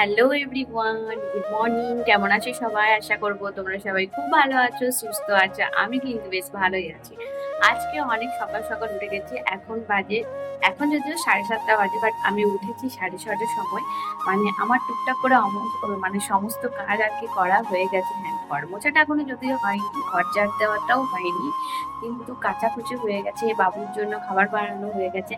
Hello everyone good morning কেমন আছো সবাই? আশা করব তোমরা সবাই খুব ভালো আছো, সুস্থ আছো। আমি কিন্তু বেশ ভালোই আছি। আজকে অনেক সকাল সকাল উঠে গেছি। এখন বাজে, এখন যদিও সাড়ে সাতটা বাজে বাট আমি উঠেছি সাড়ে ছটার সময়। মানে আমার টুকটাক করে মানে সমস্ত কাজ আর কি করা হয়ে গেছে। হ্যাঁ ঘর মোছাটা এখনও যদিও হয়নি, ঘর ঝাড় দেওয়াটাও হয়নি, কিন্তু কাচাকুচি হয়ে গেছে। বাবুর জন্য খাবার বানানো হয়ে গেছে,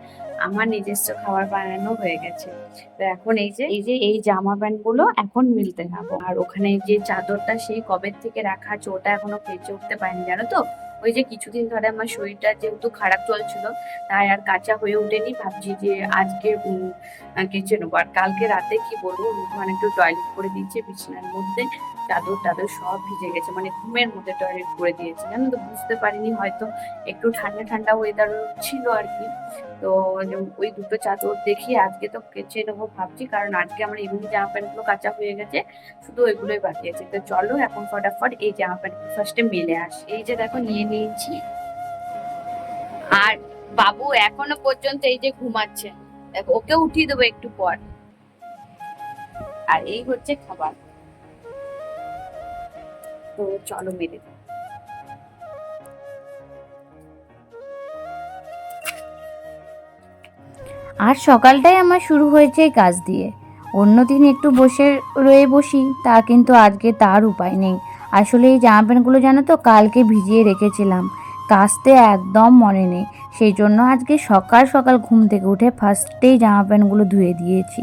আমার নিজস্ব খাবার বানানো হয়ে গেছে। তো এখন এই যে এই যে, এই জামা প্যান্টগুলো এখন মিলতে যাব আর ওখানে যে চাদরটা সেই কবে থেকে রাখা ওটা এখনও কেচে উঠতে পারেনি, জানো তো? ওই যে কিছুদিন ধরে আমার শরীরটা যেহেতু খারাপ চলছিল, তাই আর কাঁচা হয়ে উঠেনি ভাবছি যে আজকে কেচে নেব আর কালকে রাতে কি বলব? মানে একটু টয়লেট করে দিয়েছে, বিছানার মধ্যে। চাদর টাদর সব ভিজে গেছে মানে ঘুমের মধ্যে টয়লেট করে দিয়েছে। জানো তো, বুঝতে পারিনি হয়তো একটু ঠান্ডা ঠান্ডা ওয়েদার ছিল আর কি। তো ওই দুটো চাদর দেখি, আজকে তো কেচে নেব ভাবছি, কারণ আজকে আমার এমনি জামা প্যান্টগুলো কাঁচা হয়ে গেছে, শুধু ওইগুলোই বাকি আছে। তো চলো এখন ফটাফট এই জামা প্যান্ট ফার্স্টে মেলে আসি। এই যে দেখো, নিয়ে নিয়েছি। আর বাবু এখনও পর্যন্ত এই যে ঘুমাচ্ছে। দেখো ওকে উঠিয়ে দেবো একটু পর। আর এই হচ্ছে খাবার। তো চলো মেরে। আর সকালটাই আমার শুরু হয়েছে কাজ দিয়ে। অন্যদিন একটু বসে রয়ে বসি, তা কিন্তু আজকে তার উপায় নেই। আসলে এই জামা প্যান্টগুলো জানো তো, কালকে ভিজিয়ে রেখেছিলাম। কাচতে একদম মনে নেই। সেই জন্য আজকে সকাল সকাল ঘুম থেকে উঠে ফার্স্টেই জামা প্যান্টগুলো ধুয়ে দিয়েছি।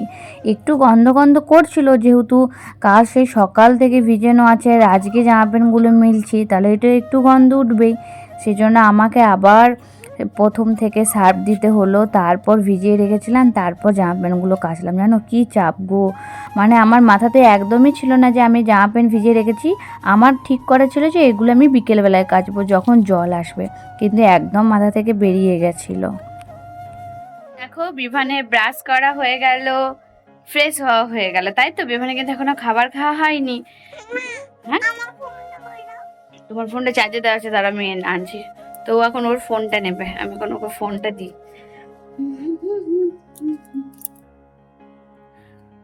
একটু গন্ধ গন্ধ করছিল, যেহেতু কাল সেই সকাল থেকে ভিজানো আছে আর আজকে জামা প্যান্টগুলো মিলছি, তাহলে এটা একটু গন্ধ উঠবেই। সেই জন্য আমাকে আবার প্রথম থেকে সার্ফ দিতে হলো তারপর ভিজিয়ে রেখেছিলাম তারপর জামা প্যান্টগুলো কাচলাম। জানো কী চাপ গো। মানে আমার মাথাতে একদমই ছিল না যে আমি জামা প্যান্ট ভিজিয়ে রেখেছি। আমার ঠিক করা ছিল যে এগুলো আমি বিকেলবেলায় কাচবো যখন জল আসবে। কিন্তু একদম মাথা থেকে বেরিয়ে গেছিল। দেখো বিভানে ব্রাশ করা হয়ে গেল ফ্রেশ হওয়া হয়ে গেল। তাই তো বিভানে কিন্তু এখনও খাবার খাওয়া হয়নি। হ্যাঁ? তোমার ফোনটা চার্জে দেওয়া আছে তারা আমি আনছি। তো ও এখন ওর ফোনটা নেবে, আমি এখন ওকে ফোনটা দিই।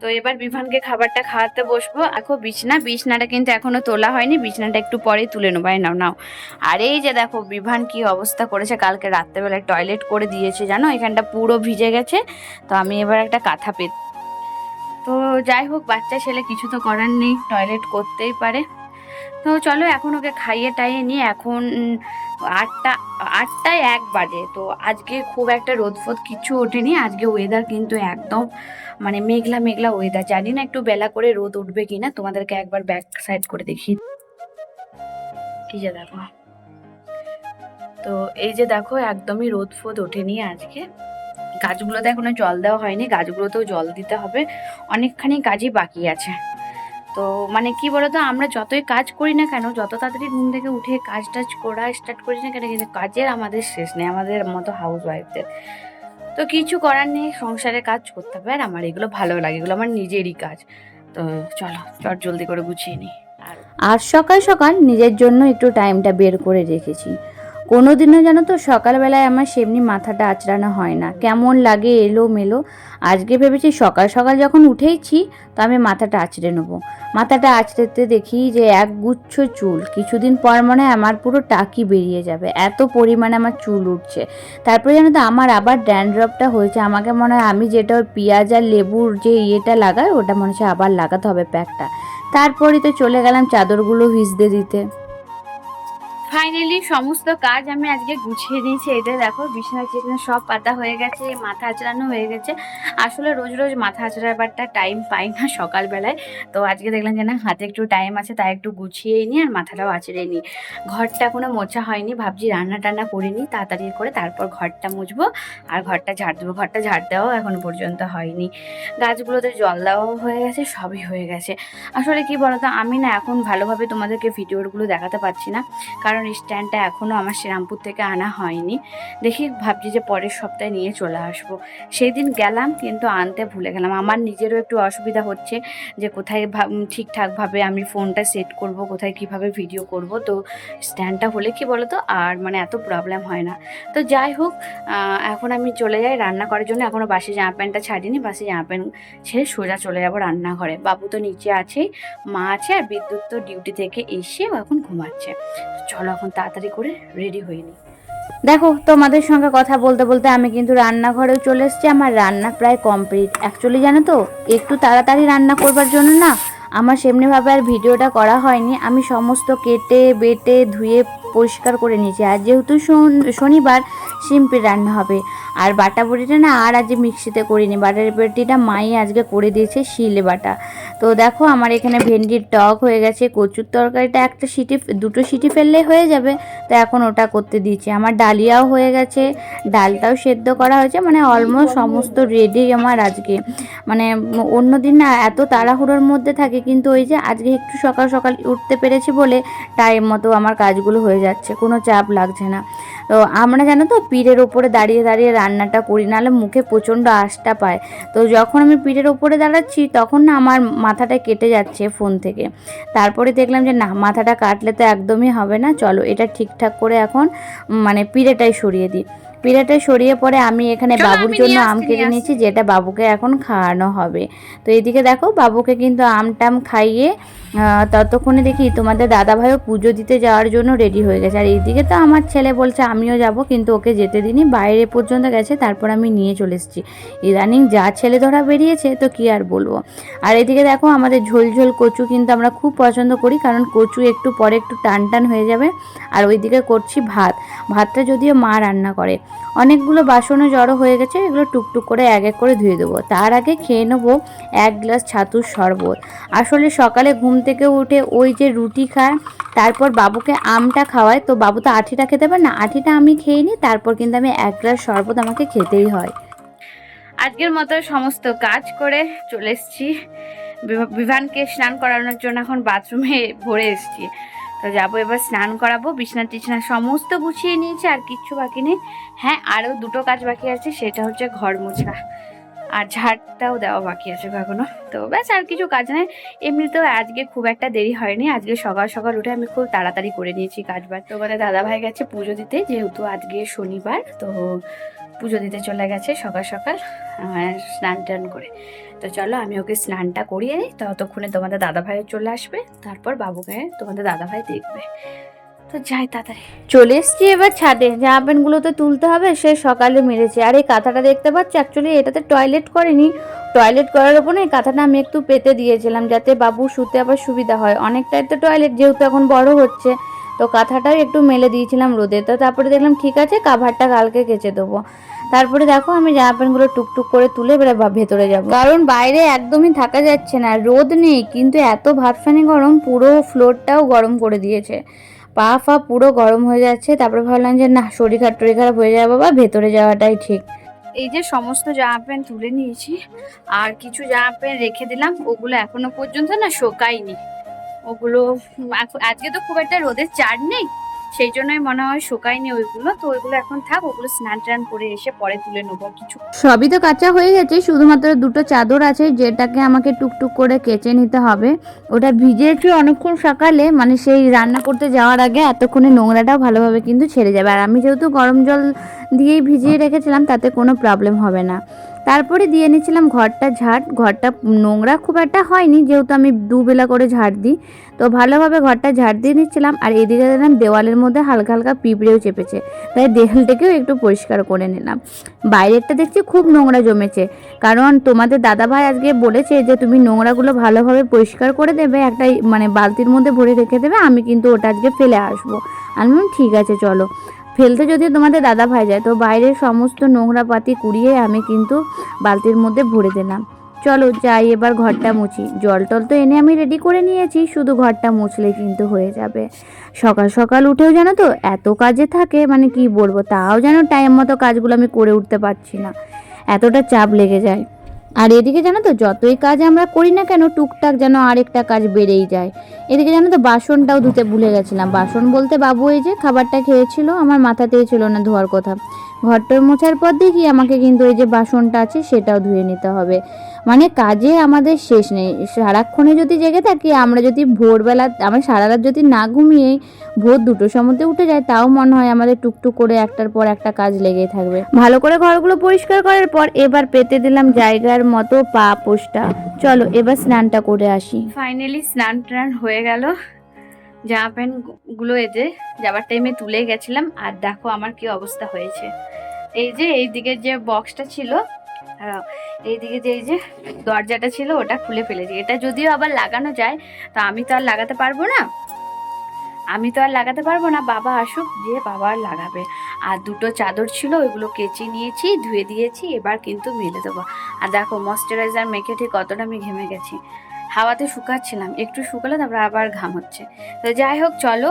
তো এবার বিভানকে খাবারটা খাওয়াতে বসবো। দেখো বিছনা, বিছনাটা কিন্তু এখনও তোলা হয়নি, বিছনাটা একটু পরেই তুলে নেব। নাও নাও। আর এই যে দেখো, বিভান কি অবস্থা করেছে, কালকে রাত্রেবেলায় টয়লেট করে দিয়েছে, জানো? এখানটা পুরো ভিজে গেছে, তো আমি এবার একটা কাঁথা পেত। তো যাই হোক, বাচ্চা ছেলে কিছু তো করার নেই, টয়লেট করতেই পারে। তো চলো এখন ওকে খাইয়ে টাইয়ে নিয়ে এখন আটটা, আটটায় এক বাজে। তো আজকে খুব একটা রোদ ফোদ কিছু ওঠেনি। আজকে ওয়েদার কিন্তু একদম মানে মেঘলা মেঘলা ওয়েদার জানি না একটু বেলা করে রোদ উঠবে কি না তোমাদেরকে একবার ব্যাক সাইড করে দেখি। এই যে দেখো। তো এই যে দেখো, একদমই রোদ ফোদ ওঠেনি আজকে। গাছগুলোতে এখনও জল দেওয়া হয়নি, গাছগুলোতেও জল দিতে হবে। অনেকখানি কাজই বাকি আছে। তো মানে কি বলতো, আমরা যতই কাজ করি না কেন, যত তাড়াতাড়ি ঘুম থেকে উঠে কাজ টাজ করা স্টার্ট করি না কেন, কিন্তু কাজের আমাদের শেষ নেই, আমাদের মতো হাউস ওয়াইফদের তো কিছু করার নেই সংসারে কাজ করতে হবে, আর আমার এগুলো ভালো লাগে, এগুলো আমার নিজেরই কাজ। তো চলো, চট জলদি করে গুছিয়ে নিই। আর সকাল সকাল নিজের জন্য একটু টাইমটা বের করে রেখেছি। কোনো দিনও জানো তো সকালবেলায় আমার সেমনি মাথাটা আঁচড়ানো হয় না। কেমন লাগে এলো মেলো। আজকে ভেবেছি সকাল সকাল যখন উঠেইছি, তো আমি মাথাটা আঁচড়ে নেব। মাথাটা আঁচড়েতে দেখি যে এক গুচ্ছ চুল। কিছুদিন পর মনে হয় আমার পুরো টাকি বেরিয়ে যাবে। এত পরিমাণে আমার চুল উঠছে। তারপরে জানো তো, আমার আবার ড্যান্ড্রপটা হয়েছে। আমাকে মনে হয় আমি যেটা ওই পেঁয়াজ আর লেবুর যে ইয়েটা লাগাই, ওটা মনে হচ্ছে আবার লাগাতে হবে প্যাকটা। তারপরে তো চলে গেলাম চাদরগুলো ভিজতে দিতে। ফাইনালি সমস্ত কাজ আমি আজকে গুছিয়ে নিয়েছি। এটা দেখো, বিছানা টিছানা সব পাতা হয়ে গেছে, মাথা আঁচড়ানো হয়ে গেছে। আসলে রোজ রোজ মাথা আঁচড়াবারটা টাইম পাই না সকালবেলায়। তো আজকে দেখলাম যে না, হাতে একটু টাইম আছে, তাই একটু গুছিয়েই নিই আর মাথাটাও আঁচড়ে নিই। ঘরটা কোনো মোছা হয়নি, ভাবছি রান্না টান্না করে নিই, তাড়াতাড়ি করে তারপর ঘরটা মুছবো। আর ঘরটা ঝাড় দেবো, ঘরটা ঝাড় দেওয়াও এখনও পর্যন্ত হয়নি। গাছগুলোতে জল দেওয়াও হয়ে গেছে, সবই হয়ে গেছে। আসলে কি বলতো, আমি না এখন ভালোভাবে তোমাদেরকে ভিডিওগুলো দেখাতে পারছি না। কারণ স্ট্যান্ডটা এখনও আমার শ্রীরামপুর থেকে আনা হয়নি। দেখি ভাবছি যে পরের সপ্তাহে নিয়ে চলে আসব। সেই দিন গেলাম কিন্তু আনতে ভুলে গেলাম। আমার নিজেরও একটু অসুবিধা হচ্ছে যে কোথায় ঠিকঠাকভাবে আমি ফোনটা সেট করব, কোথায় কীভাবে ভিডিও করব। তো স্ট্যান্ডটা হলে কি বলো তো আর মানে এত প্রবলেম হয় না। তো যাই হোক এখন আমি চলে যাই রান্না করার জন্য। এখনও বাসি জামা প্যান্টটা ছাড়িনি, বাসি জামা প্যান্ট ছেড়ে সোজা চলে যাব রান্নাঘরে। বাবু তো নিচে আছেই মা আছে আর বিদ্যুৎ তো ডিউটি থেকে এসে এখন ঘুমাচ্ছে। চলো এখন তাড়াতাড়ি করে রেডি হয়ে নিই। দেখো, তোমাদের সঙ্গে কথা বলতে বলতে আমি কিন্তু রান্নাঘরেও চলে এসেছি। আমার রান্না প্রায় কমপ্লিট অ্যাকচুয়ালি জানো তো, একটু তাড়াতাড়ি রান্না করবার জন্য না, আমার সেমনিভাবে আর ভিডিওটা করা হয়নি। আমি সমস্ত কেটে, বেটে, ধুয়ে পরিষ্কার করে নিয়েছি। আর যেহেতু শন- শনিবার সিম্পল রান্না হবে, আর বাটা বড়িটা না আর আজ মিক্সিতে করিনি। বাটার বড়িটা মাই আজকে করে দিয়েছে শিলে বাটা। তো দেখো আমার এখানে ভেন্ডির টক হয়ে গেছে, কচুর তরকারিটা একটা সিটি, দুটো সিটি ফেললে হয়ে যাবে। তো এখন ওটা করতে দিচ্ছি আমার ডালিয়াও হয়ে গেছে, ডালটাও সেদ্ধ করা হয়েছে মানে অলমোস্ট সমস্ত রেডি আমার আজকে। মানে অন্য দিন না এত তাড়াহুড়োর মধ্যে থাকে, কিন্তু ওই যে আজকে একটু সকাল সকাল উঠতে পেরেছি বলে টাইম মতো আমার কাজগুলো হয়ে যাচ্ছে কোনো চাপ লাগছে না। তো আমরা জানো তো পীরের ওপরে দাঁড়িয়ে দাঁড়িয়ে রান্নাটা করি নাহলে মুখে প্রচণ্ড আশটা পায়। তো যখন আমি পীরের ওপরে দাঁড়াচ্ছি তখন না আমার মাথাটা কেটে যাচ্ছে ফোন থেকে। তারপরে দেখলাম যে না মাথাটা কাটলে তো একদমই হবে না চলো এটা ঠিকঠাক করে এখন মানে পিড়েটাই সরিয়ে দিই। পিড়েটা সরিয়ে পরে আমি এখানে বাবুর জন্য আম কেটে নিয়েছি যেটা বাবুকে এখন খাওয়ানো হবে। তো এদিকে দেখো বাবুকে কিন্তু আম টাম খাইয়ে ততক্ষণে দেখি তোমাদের দাদা ভাইও পুজো দিতে যাওয়ার জন্য রেডি হয়ে গেছে। আর এইদিকে তো আমার ছেলে বলছে, আমিও যাব, কিন্তু ওকে যেতে দিনই বাইরে পর্যন্ত গেছে, তারপর আমি নিয়ে চলে এসেছি। ইদানিং যা ছেলে ধরা বেরিয়েছে, তো কি আর বলব? আর এদিকে দেখো, আমাদের ঝোল ঝোল কচু কিন্তু আমরা খুব পছন্দ করি, কারণ কচু একটু পরে একটু টান টান হয়ে যাবে। আর ওইদিকে করছি ভাত। ভাতটা যদিও মা রান্না করে। অনেকগুলো বাসনও জড়ো হয়ে গেছে, এগুলো টুকটুক করে এক এক করে ধুয়ে দেবো। তার আগে খেয়ে নেব এক গ্লাস ছাতুর শরবত। আসলে সকালে ঘুম থেকে উঠে ওই যে রুটি খায়, তারপর বাবুকে আমটা খাওয়ায়। তো বাবু তো আঠিটা খেতে পারে না, আঠিটা আমি খেয়ে নিই, তারপর কিন্তু আমি এক গ্লাস শরবত আমাকে খেতেই হয়। আজকের মতো সমস্ত কাজ করে চলে এসেছি। বিভা- বিভানকে স্নান করানোর জন্য এখন বাথরুমে ভরে এসেছি। তো যাব এবার স্নান করাবো, বিছনা টিছনা সমস্ত গুছিয়ে নিয়েছি, আর কিচ্ছু বাকি নেই। হ্যাঁ আরও দুটো কাজ বাকি আছে, সেটা হচ্ছে ঘর মোছা। আর ঝাড়টাও দেওয়া বাকি আছে এখনও তো ব্যাস, আর কিছু কাজ নেই। এমনিতেও আজকে খুব একটা দেরি হয়নি। আজকে সকাল সকাল উঠে আমি খুব তাড়াতাড়ি করে নিয়েছি কাজ বাজ তো আমাদের দাদাভাই গেছে পুজো দিতে, যেহেতু আজকে শনিবার, তো পুজো দিতে চলে গেছে সকাল সকাল স্নান টান করে। তো চলো, আমি ওকে স্নানটা করিয়ে নিই। ততক্ষণে তোমাদের দাদাভাইও চলে আসবে। তারপর বাবুকে তোমাদের দাদাভাই দেখবে। তো যাই তাড়াতাড়ি। চলে এসছি এবার ছাদে। জামা প্যান্টগুলো তো তুলতে হবে, সে সকালে মেরেছে। আর এই কাঁথাটা দেখতে পাচ্ছি? অ্যাকচুয়ালি এটাতে টয়লেট করেনি। টয়লেট করার ওপর এই কাঁথাটা আমি একটু পেতে দিয়েছিলাম, যাতে বাবু শুতে আবার সুবিধা হয়। অনেকটাই তো টয়লেট যেহেতু এখন বড় হচ্ছে। তো কাঁথাটাও একটু মেলে দিয়েছিলাম রোদে। তো তারপরে দেখলাম, ঠিক আছে কাভারটা কালকে কেচে দেবো। তারপরে দেখো, আমি জামা প্যান্টগুলো টুকটুক করে তুলে এবারে ভেতরে যাব। কারণ বাইরে একদমই থাকা যাচ্ছে না, রোদ নেই। কিন্তু এত ভাবসানি গরম, পুরো ফ্লোরটাও গরম করে দিয়েছে। পা ফা পুরো গরম হয়ে যাচ্ছে, তারপরে ভাবলাম যে না, শরীর খারাপ টরি খারাপ হয়ে যাবে বা ভেতরে যাওয়াটাই ঠিক। এই যে সমস্ত জামা প্যান্ট তুলে নিয়েছি, আর কিছু জামা প্যান্ট রেখে দিলাম, ওগুলো এখনও পর্যন্ত না শোকাইনি ওগুলো আজকে তো খুব একটা রোদের চার নেই সেই জন্যই মনে হয় শোকায়নি ওইগুলো। তো ওইগুলো এখন থাক, ওগুলো স্নান টান করে এসে পরে তুলে নেব কিছু। সবই তো কাঁচা হয়ে গেছে, শুধুমাত্র দুটো চাদর আছে যেটাকে আমাকে টুকটুক করে কেচে নিতে হবে। ওটা ভিজেছি অনেকক্ষণ সকালে মানে সেই রান্না করতে যাওয়ার আগে এতক্ষণে নোংরাটাও ভালোভাবে কিন্তু ছেড়ে যাবে। আর আমি যেহেতু গরম জল দিয়েই ভিজিয়ে রেখেছিলাম, তাতে কোনো প্রবলেম হবে না। তারপরে দিয়ে নিয়েছিলাম ঘরটা ঝাড়। ঘরটা নোংরা খুব একটা হয়নি, যেহেতু আমি দুবেলা করে ঝাড় দিই। তো ভালোভাবে ঘরটা ঝাড় দিয়ে নিচ্ছিলাম আর এদিকে দেখলাম দেওয়ালের মধ্যে হালকা হালকা পিঁপড়েও চেপেছে। তাই দেয়ালটাকেও একটু পরিষ্কার করে নিলাম। বাইরেরটা দেখছি খুব নোংরা জমেছে। কারণ তোমাদের দাদাভাই আজকে বলেছে যে তুমি নোংরাগুলো ভালোভাবে পরিষ্কার করে দেবে, একটা মানে বালতির মধ্যে ভরে রেখে দেবে, আমি কিন্তু ওটা আজকে ফেলে আসব। আমি ঠিক আছে, চলো। ফেলতে যদি তোমাদের দাদা ভাই যায়, তো বাইরের সমস্ত নোংরা পাতি কুড়িয়ে আমি কিন্তু বালতির মধ্যে ভরে দিলাম। চলো যাই এবার ঘরটা মুছি। জল টল তো এনে আমি রেডি করে নিয়েছি, শুধু ঘরটা মুছলে কিন্তু হয়ে যাবে। সকাল সকাল উঠেও জানো তো, এত কাজে থাকে মানে কি বলব, তাও যেন টাইম মতো কাজগুলো আমি করে উঠতে পারছি না। এতটা চাপ লেগে যায়। আর এদিকে জানো তো, যতই কাজ আমরা করি না কেন, টুকটাক যেন আরেকটা কাজ বেড়েই যায়। এদিকে জানো তো, বাসনটাও ধুতে ভুলে গেছিলাম। বাসন বলতে বাবু এই যে খাবারটা খেয়েছিল, আমার মাথাতেই ছিল না ধোয়ার কথা। ঘরটার মোছার পর দেখি আমাকে কিন্তু এই যে বাসনটা আছে, সেটাও ধুয়ে নিতে হবে। মানে কাজে আমাদের শেষ নেই। সারাক্ষণে যদি জেগে থাকি আমরা যদি ভোরবেলা আমরা সারা রাত যদি না ঘুমিয়ে ভোর দুটোর সময়তে উঠে যায় তাও মনে হয় আমাদের টুকটুক করে একটার পর একটা কাজ লেগেই থাকবে। ভালো করে ঘরগুলো পরিষ্কার করার পর এবার পেতে দিলাম জায়গার মতো পা পোষটা চলো এবার স্নানটা করে আসি। ফাইনালি স্নান টান হয়ে গেল। জামা প্যান্টগুলো এই যে যাবার টাইমে তুলে গেছিলাম আর দেখো আমার কি অবস্থা হয়েছে। এই যে এই দিকে যে বক্সটা ছিল এইদিকে যে এই যে দরজাটা ছিল, ওটা খুলে ফেলেছি। এটা যদিও আবার লাগানো যায়, তো আমি তো আর লাগাতে পারব না। আমি তো আর লাগাতে পারব না, বাবা আসুক যে বাবা আর লাগাবে। আর দুটো চাদর ছিল, ওইগুলো কেচে নিয়েছি, ধুয়ে দিয়েছি, এবার কিন্তু মেলে দেবো। আর দেখো ময়শ্চারাইজার মেখে ঠিক কতটা আমি ঘেমে গেছি। হাওয়াতে শুকাচ্ছিলাম, একটু শুকালো, তারপর আবার ঘাম হচ্ছে। তো যাই হোক, চলো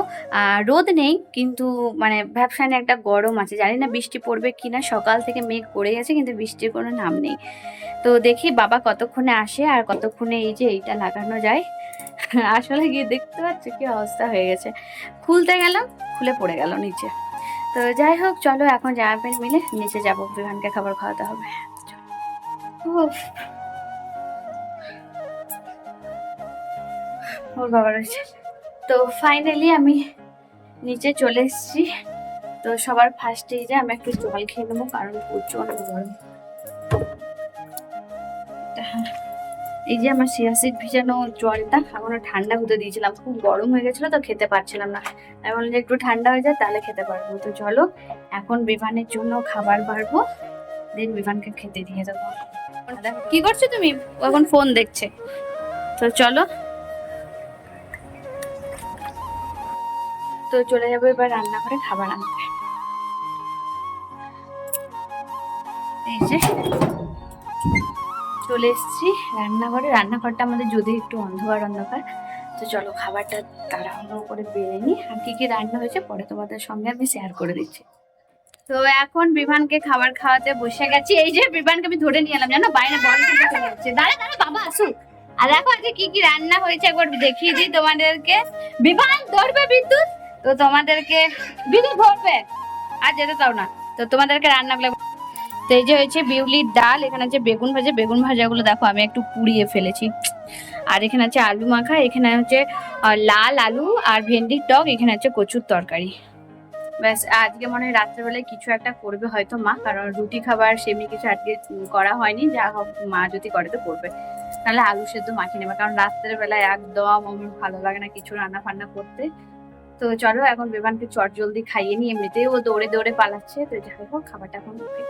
রোদ নেই, কিন্তু মানে ব্যবসায় একটা গরম আছে। জানি না বৃষ্টি পড়বে কি না সকাল থেকে মেঘ পড়ে গেছে, কিন্তু বৃষ্টির কোনো নাম নেই। তো দেখি বাবা কতক্ষণে আসে আর কতক্ষণে এই যে এইটা লাগানো যায়। আসলে গিয়ে দেখতে পাচ্ছি কি অবস্থা হয়ে গেছে। খুলতে গেলাম, খুলে পড়ে গেল নিচে। তো যাই হোক, চলো এখন জামা প্যান্ট মিলে নিচে যাব, বিমানকে খাবার খাওয়াতে হবে। ওর বাবা রয়েছে। তো ফাইনালি আমি নিচে চলে এসেছি। তো সবার ফার্স্টে যে আমি একটু জল খেয়ে নেব, কারণ প্রচণ্ড গরম। এটা- এই যে আমার সিয়াসিড ভিজানো জলটা, এখনও ঠান্ডা হতে দিয়েছিলাম। খুব গরম হয়ে গেছিল তো খেতে পারছিলাম না। আমি বললাম যে একটু ঠান্ডা হয়ে যায় তাহলে খেতে পারব। তো চলো, এখন বিমানের জন্য খাবার বাড়বো। দেন বিমানকে খেতে দিয়ে দেবো। কি করছ তুমি? এখন ফোন দেখছে। তো চলো তো চলে যাব এবার রান্না করে খাবার আনতে। এই যে, চলে এসেছি রান্নাঘরে। রান্নাঘরটা আমাদের যদি একটু অন্ধকার অন্ধকার। তো চলো খাবারটা তাড়াহুড়ো করে বেড়ে নিই। আর কি কি রান্না হয়েছে পরে তোমাদের সঙ্গে আমি শেয়ার করে দিচ্ছি। তো এখন বিমানকে খাবার খাওয়াতে বসে গেছি। এই যে বিমানকে আমি ধরে নিয়ে এলাম, জানো? বাইরে বল যাচ্ছে? দাঁড়া দাঁড়া, বাবা, আসুক। আর দেখো আজকে কি কি রান্না হয়েছে, একবার দেখিয়ে দিই তোমাদেরকে। বিমান ধরবে বিদ্যুৎ। তো তোমাদেরকে বিদ্যুৎ ভরবে। আর যেতে দাও না। তো তোমাদেরকে রান্নাগুলো তো এই যে হয়েছে বিউলির ডাল, এখানে আছে বেগুন ভাজা। বেগুন ভাজাগুলো দেখো, আমি একটু পুড়িয়ে ফেলেছি। আর এখানে আছে আলু মাখা, এখানে হচ্ছে লাল আলু আর ভেন্ডির টক, এখানে আছে কচুর তরকারি। ব্যাস, আজকে মনে হয় রাত্রেবেলায় কিছু একটা করবে হয়তো মা, কারণ রুটি খাবার সেমনি কিছু আজকে করা হয়নি। যা হোক, মা যদি করে তো করবে। তাহলে আলু সেদ্ধ মাখিয়ে নেবে, কারণ রাত্রের বেলায় একদম আমার ভালো লাগে না কিছু রান্না ফান্না করতে। তো চলো, এখন বিমানকে চট জলদি খাইয়ে নি এমনিতেই ও দৌড়ে দৌড়ে পালাচ্ছে। তো যাই হোক খাবারটা এখন ওকে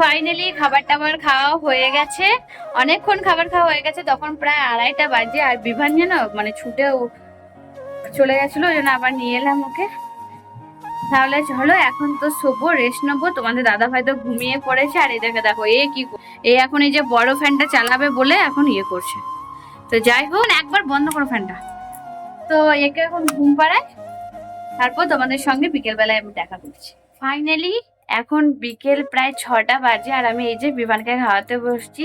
ফাইনালি খাবারটা আমার খাওয়া হয়ে গেছে। অনেকক্ষণ খাবার খাওয়া হয়ে গেছে। তখন প্রায় আড়াইটা বাজে। আর বিমান যেন মানে ছুটেও চলে গেছিল জন্য আবার নিয়ে এলাম ওকে। তাহলে চলো, এখন তো শোবো রেস্ট নেব। তোমাদের দাদা ভাই তো ঘুমিয়ে পড়েছে। আর এদেরকে দেখো এ কি এ এখন এই যে বড় ফ্যানটা চালাবে বলে এখন ইয়ে করছে। তো যাই হোক, একবার বন্ধ করো ফ্যানটা তো একে এখন ঘুম পাড়ায়। তারপর তোমাদের সঙ্গে বিকেল বেলায় আমি দেখা করছি। ফাইনালি এখন বিকেল প্রায় ছটা বাজে আর আমি এই যে বিমানকে খাওয়াতে বসছি।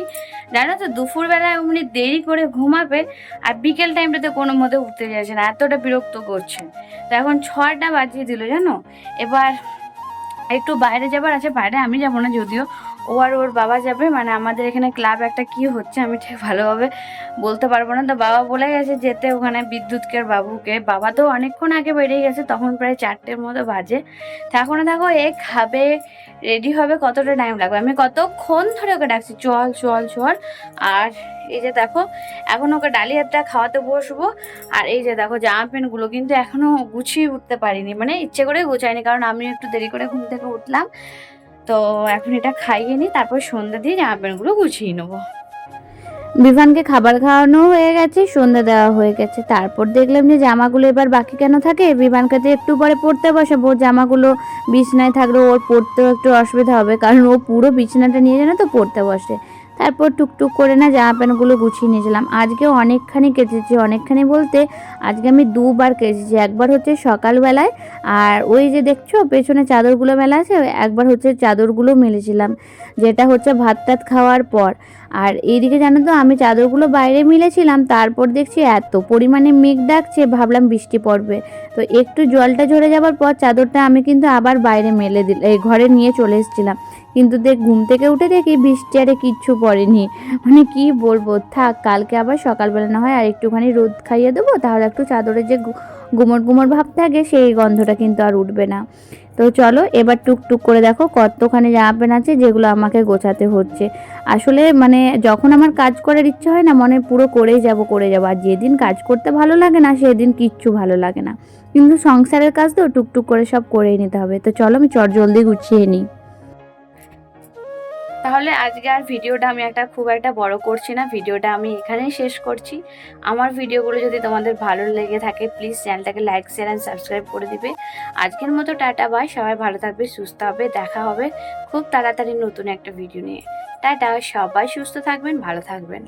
জানো তো দুপুর বেলায় উনি দেরি করে ঘুমাবে আর বিকেল টাইমটাতে কোনো মতে উঠতে যাচ্ছে না, এতটা বিরক্ত করছে। তো এখন ছটা বাজিয়ে দিল জানো? এবার একটু বাইরে যাবার আছে, বাইরে আমি যাব না যদিও। ও আর ওর বাবা যাবে মানে আমাদের এখানে ক্লাব একটা কি হচ্ছে আমি ঠিক ভালোভাবে বলতে পারব না। তো বাবা বলে গেছে যেতে ওখানে বিদ্যুৎকে বাবুকে। বাবা তো অনেকক্ষণ আগে বেরিয়ে গেছে, তখন প্রায় চারটের মতো বাজে। তো এখনও দেখো এ খাবে রেডি হবে, কতটা টাইম লাগবে? আমি কতক্ষণ ধরে ওকে ডাকছি, চল চল চল। আর এই যে দেখো, এখন ওকে ডালিয়াটা খাওয়াতে বসবো। আর এই যে দেখো, জামা প্যান্টগুলো কিন্তু এখনও গুছিয়ে উঠতে পারিনি মানে ইচ্ছে করে গুছাইনি কারণ আমি একটু দেরি করে ঘুম থেকে উঠলাম। তো এখন এটা খাইয়ে নিই, তারপর সন্ধ্যা দিয়ে জামা প্যান্টগুলো গুছিয়ে নেব। বিভানকে খাবার খাওয়ানো হয়ে গেছে, সন্ধ্যা দেওয়া হয়ে গেছে। তারপর দেখলাম যে জামাগুলো এবার বাকি কেন থাকে? বিভানকে তো একটু পরে পড়তে বসাবো, জামাগুলো বিছনায় থাকলে ওর পড়তেও একটু অসুবিধা হবে, কারণ ও পুরো বিছনাটা নিয়ে যেন তো পড়তে বসে। তারপর টুকটুক করে না জামা প্যান্টগুলো গুছিয়ে নিয়েছিলাম। আজকে অনেকখানি কেচেছি, অনেকখানি বলতে আজকে আমি দুবার কেচেছি। একবার হচ্ছে সকালবেলায় আর ওই যে দেখছ, পেছনে চাদরগুলো মেলা আছে একবার হচ্ছে চাদরগুলো মেলেছিলাম। যেটা হচ্ছে ভাত টাত খাওয়ার পর। আর এইদিকে জানো তো, আমি চাদরগুলো বাইরে মিলেছিলাম, তারপর দেখছি এত পরিমাণে মেঘ ডাকছে, ভাবলাম বৃষ্টি পড়বে। তো একটু জলটা ঝরে যাওয়ার পর চাদরটা আমি কিন্তু আবার বাইরে মেলে দিল ঘরে নিয়ে চলে এসেছিলাম। কিন্তু দেখ, ঘুম থেকে উঠে দেখি বৃষ্টি আরে কিচ্ছু পড়েনি। মানে কি বলব, থাক, কালকে আবার সকালবেলা না হয় আর একটুখানি রোদ খাইয়ে দেবো, তাহলে একটু চাদরের যে গুমট গুমট ভাব থাকে, সেই গন্ধটা কিন্তু আর উঠবে না। তো চলো, এবার টুকটুক করে দেখো কতখানি জামা প্যান্ট আছে যেগুলো আমাকে গোছাতে হচ্ছে। আসলে মানে যখন আমার কাজ করার ইচ্ছে হয় না, মনে পুরো করেই যাব, করে যাব। আর যেদিন কাজ করতে ভালো লাগে না, সেদিন কিচ্ছু ভালো লাগে না। কিন্তু সংসারের কাজ তো টুকটুক করে সব করেই নিতে হবে। তো চলো, আমি চট জলদি গুছিয়ে নিই। তাহলে আজকে আর ভিডিওটা আমি একটা খুব একটা বড় করছি না, ভিডিওটা আমি এখানেই শেষ করছি। আমার ভিডিওগুলো যদি তোমাদের ভালো লেগে থাকে প্লিজ চ্যানেলটাকে লাইক শেয়ার অ্যান্ড সাবস্ক্রাইব করে দিবে। আজকের মতো টাটা বাই সবাই ভালো থাকবে, সুস্থ হবে, দেখা হবে খুব তাড়াতাড়ি নতুন একটা ভিডিও নিয়ে। টাটা, সবাই সুস্থ থাকবেন, ভালো থাকবেন।